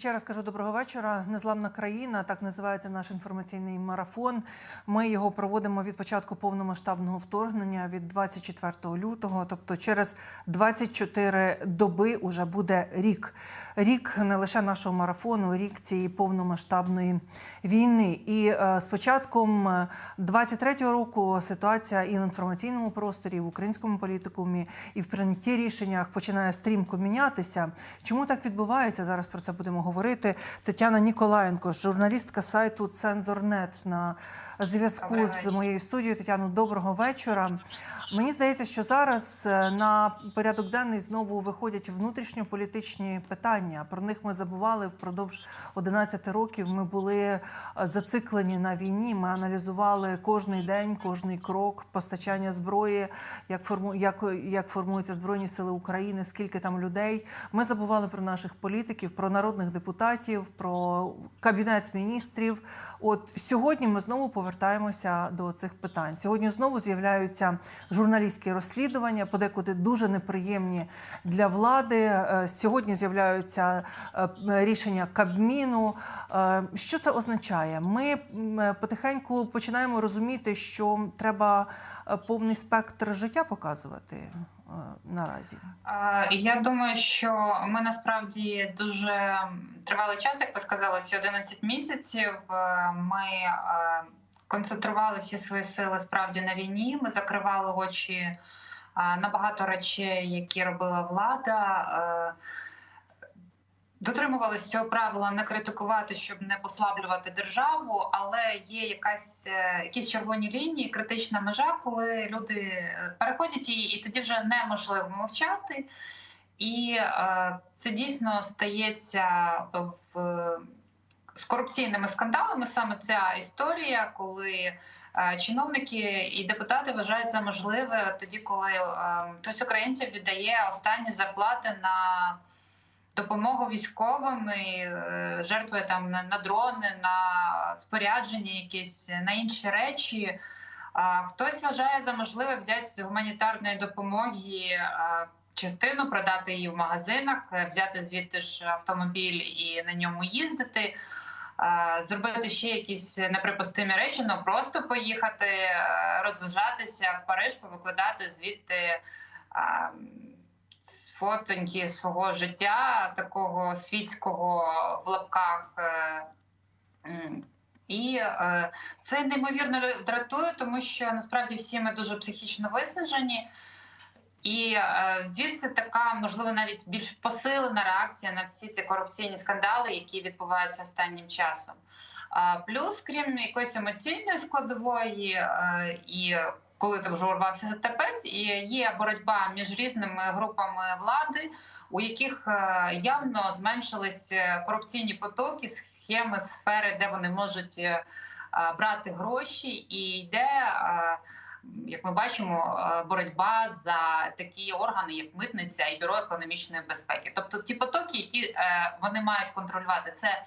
Ще раз кажу доброго вечора. Незламна країна так називається наш інформаційний марафон. Ми його проводимо від початку повномасштабного вторгнення від 24 лютого. Тобто, через 24 доби уже буде рік. Рік не лише нашого марафону, рік цієї повномасштабної війни. І е, з початком 23-го року ситуація і в інформаційному просторі, і в українському політикумі, і в прийнятті рішеннях починає стрімко мінятися. Чому так відбувається? Зараз про це будемо говорити. Тетяна Ніколаєнко, журналістка сайту Цензорнет на зв'язку з моєю студією. Тетяно, доброго вечора. Мені здається, що зараз е, на порядок денний знову виходять внутрішньополітичні питання. Про них ми забували впродовж 11 років. Ми були е, зациклені на війні. Ми аналізували кожний день, кожний крок постачання зброї, як форму як, як формуються збройні сили України, скільки там людей. Ми забували про наших політиків, про народних депутатів, про кабінет міністрів. От сьогодні ми знову повертаємося до цих питань. Сьогодні знову з'являються журналістські розслідування, подекуди дуже неприємні для влади. Е, Сьогодні з'являються е, рішення Кабміну. Е, Що це означає? Ми е, потихеньку починаємо розуміти, що треба повний спектр життя показувати наразі. Я думаю, що ми насправді дуже тривалий час, як ви сказали, ці 11 місяців. Ми концентрували всі свої сили справді на війні. Ми закривали очі на багато речей, які робила влада. Е, Дотримувалися цього правила не критикувати, щоб не послаблювати державу, але є якась е, якісь червоні лінії, критична межа, коли люди е, переходять її, і тоді вже неможливо мовчати. І е, це дійсно стається в з корупційними скандалами. Саме ця історія, коли е, чиновники і депутати вважають за можливе тоді, коли е, хтось українців віддає останні зарплати на допомогу військовим і е, жертвує там на, дрони, на спорядження, якісь на інші речі. Хтось вважає за можливе взяти з гуманітарної допомоги частину, продати її в магазинах, е, взяти звідти ж автомобіль і на ньому їздити. Зробити ще якісь неприпустимі речі, ну просто поїхати, е, розважатися в Париж, повикладати звідти а, фотоньки свого життя, такого світського в лапках. е, І е, це неймовірно дратує, тому що насправді всі ми дуже психічно виснажені. І е, звідси така, можливо, навіть більш посилена реакція на всі ці корупційні скандали, які відбуваються останнім часом. Плюс, крім якоїсь емоційної складової, і коли ти вже урвався терпець, і є боротьба між різними групами влади, у яких е, явно зменшились е, корупційні потоки, схеми, сфери, де вони можуть е, брати гроші, і йде. як ми бачимо, боротьба за такі органи, як митниця і бюро економічної безпеки. Тобто ті потоки, які вони мають контролювати, це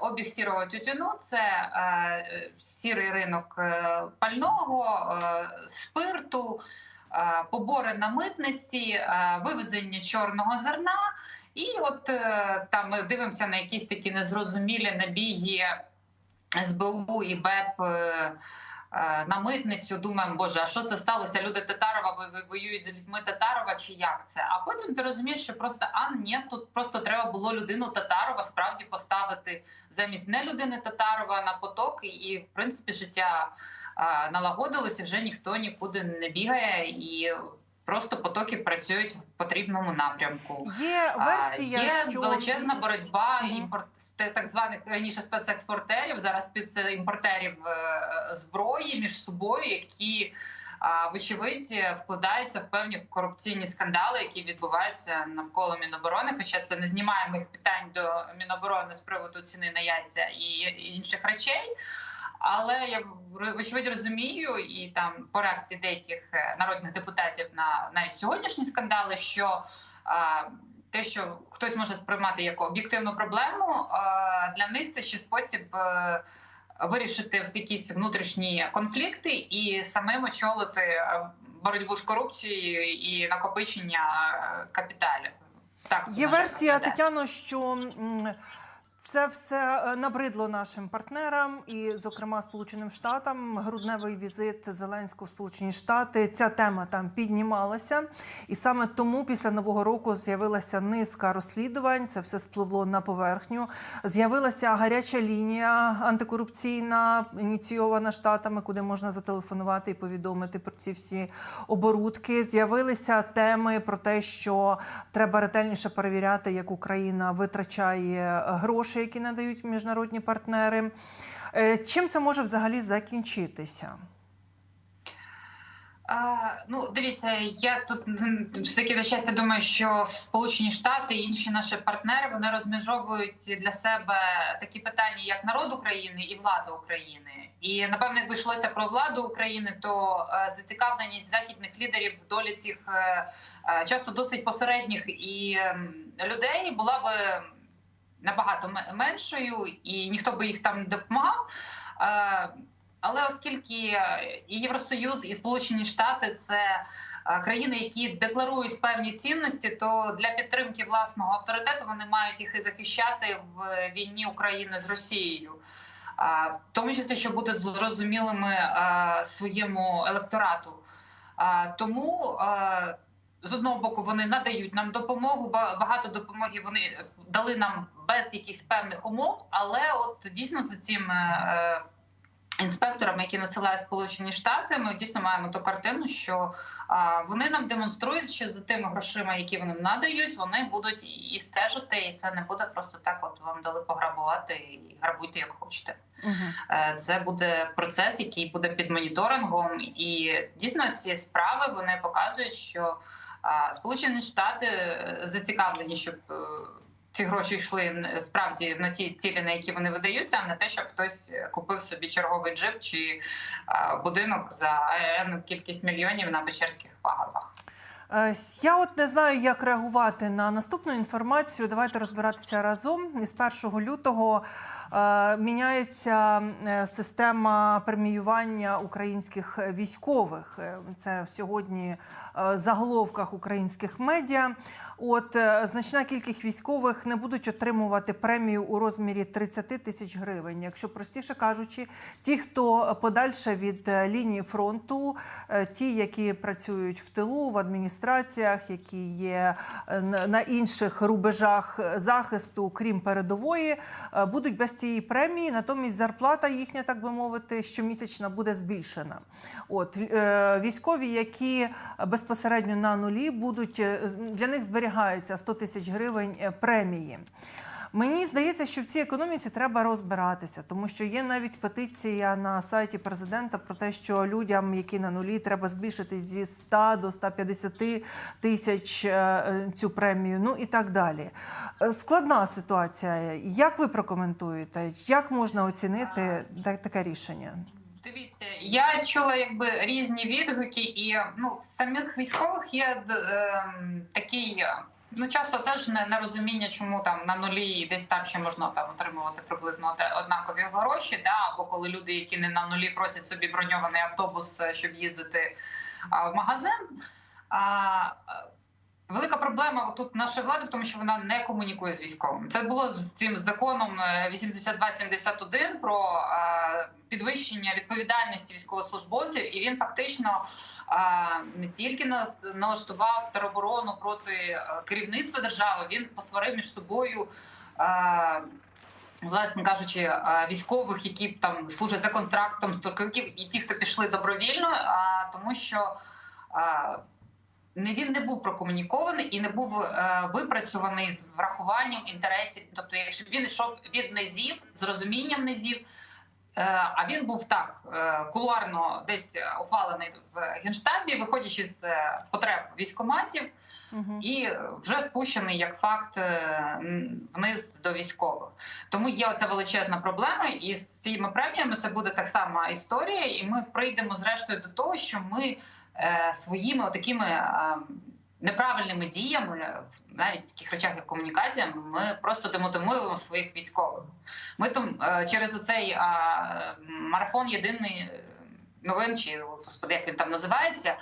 обіг сірого тютюну, це е, сірий ринок е, пального, е, спирту, е, побори на митниці, е, вивезення чорного зерна. І от е, там ми дивимося на якісь такі незрозумілі набіги СБУ і БЕП. Е, На митницю думаємо, боже, а що це сталося? Люди Татарова ви- воюють з людьми Татарова, чи як це? А потім ти розумієш, що просто а ні, тут просто треба було людину Татарова справді поставити замість не людини Татарова на поток, і в принципі життя е, налагодилося, вже ніхто нікуди не бігає і. Просто потоки працюють в потрібному напрямку. Є А, версія, Є що величезна боротьба імпорт так званих раніше спецекспортерів, зараз спецімпортерів е, зброї між собою, які вочевидь вкладаються в певні корупційні скандали, які відбуваються навколо Міноборони. Хоча це не знімає моїх питань до Міноборони з приводу ціни на яйця і інших речей. Але я вочевидь розумію, і там по реакції деяких е, народних депутатів на навіть сьогоднішні скандали, що а, те, що хтось може сприймати як об'єктивну проблему, а, для них це ще спосіб е, вирішити всі якісь внутрішні конфлікти і самим очолити е, боротьбу з корупцією і накопичення е, капіталів. Так Є версія. Тетяно, що Це все е, набридло нашим партнерам, і, зокрема, Сполученим Штатам. Грудневий візит Зеленського в Сполучені Штати. Ця тема там піднімалася, і саме тому після нового року з'явилася низка розслідувань. Це все спливло на поверхню. З'явилася гаряча лінія антикорупційна, ініційована штатами, куди можна зателефонувати і повідомити про ці всі оборудки. З'явилися теми про те, що треба ретельніше перевіряти, як Україна витрачає гроші, які надають міжнародні партнери. Е, Чим це може взагалі закінчитися? Ну, дивіться, я тут м, все таки на щастя думаю, що Сполучені Штати і інші наші партнери вони розмежовують для себе такі питання, як народ України і влада України. І напевно, якби йшлося про владу України, то е, зацікавленість західних лідерів в долі цих е, часто досить посередніх і ем, людей була би набагато меншою, і ніхто би їх там не допомагав. Е, Але оскільки е, і Євросоюз, і Сполучені Штати це е, країни, які декларують певні цінності, то для підтримки власного авторитету вони мають їх і захищати в війні України з Росією. В тому числі, щоб бути зрозумілими своєму електорату. Тому з одного боку вони надають нам допомогу. ба- Багато допомоги вони дали нам без якихось певних умов, але от дійсно з цим. е, Інспекторами, які надсилає Сполучені Штати, ми дійсно маємо ту картину, що вони нам демонструють, що за тими грошима, які вони надають, вони будуть і- стежити, і це не буде просто так. От вам дали пограбувати і грабуйте як хочете. Угу. Е, Це буде процес, який буде під моніторингом, і дійсно ці справи вони показують, що Сполучені Штати е, зацікавлені, щоб е, ці гроші йшли справді на ті цілі, на які вони видаються, а не те, щоб хтось купив собі черговий джип чи будинок за кількість мільйонів на Печерських пагорбах. Я от не знаю, як реагувати на наступну інформацію. Давайте розбиратися разом. Із 1 лютого е, міняється е, система преміювання українських військових. Е, Це сьогодні в заголовках українських медіа. От значна кількість військових не будуть отримувати премію у розмірі 30 тисяч гривень. Якщо простіше кажучи, ті, хто подальше від лінії фронту, ті, які працюють в тилу, в адміністраціях, які є е, на інших рубежах захисту, крім передової, е, будуть без цієї премії. Натомість зарплата їхня, так би мовити, щомісячна буде збільшена. От е, військові, які безпосередньо на нулі, будуть для них зберігається 100 тисяч гривень премії. Мені здається, що в цій економіці треба розбиратися, тому що є навіть петиція на сайті президента про те, що людям, які на нулі, треба збільшити зі 100 до 150 тисяч е, е, цю премію. Ну і так далі. Е, Складна ситуація. Як ви прокоментуєте? Як можна оцінити таке рішення? Дивіться, я чула якби різні відгуки, і ну в самих військових є ем, такий. Ну, часто теж не нерозуміння, чому там на нулі десь там ще можна там отримувати приблизно однакові гроші, да або коли люди, які не на нулі, просять собі броньований автобус, е, щоб їздити в магазин. А, Велика проблема тут нашої влади в тому, що вона не комунікує з військовим. Це було з цим законом е, 8271 про е, підвищення відповідальності військовослужбовців, і він фактично е, не тільки налаштував тероборону проти е, керівництва держави, він посварив між собою. е, Власне кажучи, е, військових, які там служать за контрактом строковиків, і ті, хто пішли добровільно, а тому що е, не він не був прокомунікований і не був е, випрацьований з врахуванням інтересів. Тобто, якщо він йшов від низів з розумінням низів, е, а він був так е, кулуарно десь ухвалений в генштабі, виходячи з е, потреб військоматів, Угу. і вже спущений як факт вниз до військових. Тому є оця величезна проблема, і з цими преміями це буде так само історія, і ми прийдемо зрештою до того, що ми своїми такими е, неправильними діями, навіть в таких речах, як комунікація, ми просто демотивуємо своїх військових. Ми там е, через оцей е, марафон єдиний новин, чи господи, як він там називається.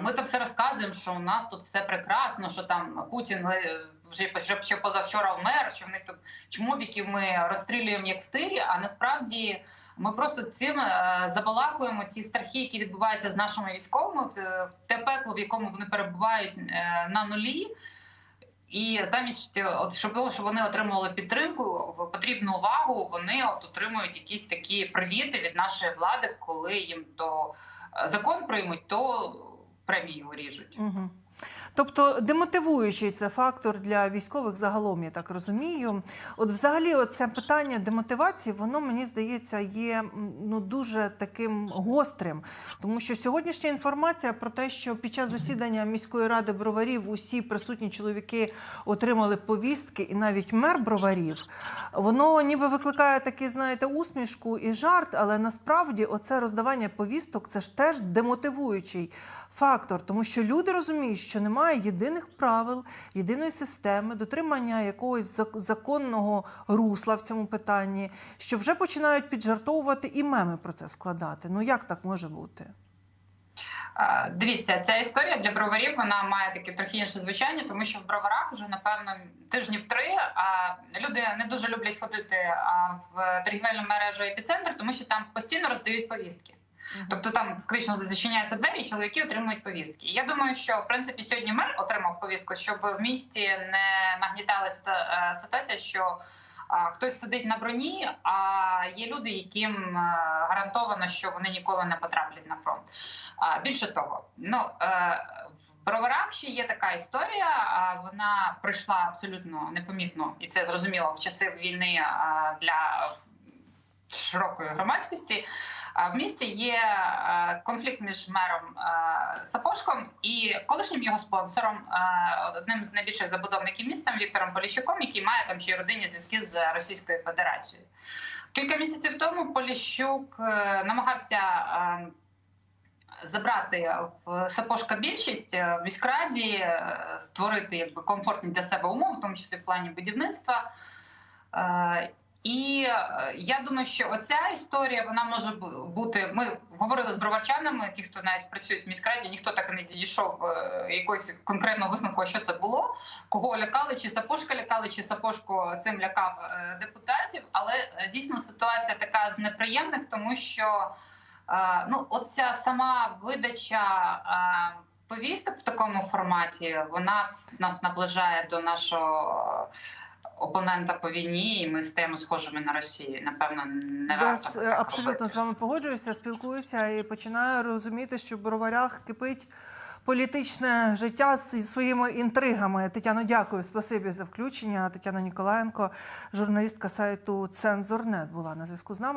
Ми там все розказуємо, що у нас тут все прекрасно, що там Путін е, вже ще, позавчора в мер, що в них тут чмобіків ми розстрілюємо як в тирі. А насправді ми просто цим е, забалакуємо ті страхи, які відбуваються з нашими військовими, в в те пекло, в якому вони перебувають е, на нулі. І замість е, от щоб того, щоб вони отримували підтримку, потрібну увагу, вони от отримують якісь такі привіти від нашої влади, коли їм то е, закон приймуть, то премію ріжуть. Угу. Тобто демотивуючий це фактор для військових загалом, я так розумію. От взагалі, це питання демотивації, воно мені здається є ну дуже таким гострим, тому що сьогоднішня інформація про те, що під час засідання міської ради броварів усі присутні чоловіки отримали повістки, і навіть мер броварів, воно ніби викликає такий, знаєте, усмішку і жарт, але насправді оце роздавання повісток це ж теж демотивуючий фактор, тому що люди розуміють, що немає єдиних правил, єдиної системи, дотримання якогось зак- законного русла в цьому питанні, що вже починають піджартовувати і меми про це складати. Ну як так може бути? Дивіться, ця історія для броварів вона має таке трохи інше звучання, тому що в броварах вже напевно тижнів три. А люди не дуже люблять ходити в торгівельну мережу епіцентр, тому що там постійно роздають повістки. Тобто там фактично зачиняються двері, і чоловіки отримують повістки. Я думаю, що в принципі сьогодні мер отримав повістку, щоб в місті не нагніталася ситуа- е, ситуація, що хтось сидить на броні, а є люди, яким е, гарантовано, що вони ніколи не потраплять на фронт. Більше того, ну е, в броварах ще є така історія. Вона прийшла абсолютно непомітно, і це зрозуміло в часи війни для широкої громадськості. В місті є е, конфлікт між мером е, Сапожком і колишнім його спонсором, е, одним з найбільших забудовників міста Віктором Поліщуком, який має там ще й родинні зв'язки з Російською Федерацією. Кілька місяців тому Поліщук намагався забрати в Сапожка більшість в міськраді, створити якби комфортні для себе умови, в тому числі в плані будівництва. І е, я думаю, що оця історія вона може бу- бути. Ми говорили з броварчанами, ті, хто навіть працюють в міськраді, ніхто так і не дійшов е, якогось конкретного висновку, що це було, кого лякали, чи сапожка лякали, чи сапожко цим лякав е, депутатів. Але дійсно ситуація така з неприємних, тому що ну, оця сама видача. Повісток в такому форматі вона нас наближає до нашого опонента по війні, і ми стаємо схожими на Росію. Напевно, не варто е, так абсолютно робити. з вами погоджуюся, спілкуюся і починаю розуміти, що в броварях кипить. Політичне життя зі своїми інтригами. Тетяно, дякую, спасибі за включення. Тетяна Ніколаєнко, журналістка сайту Цензорнет, була на зв'язку з нами.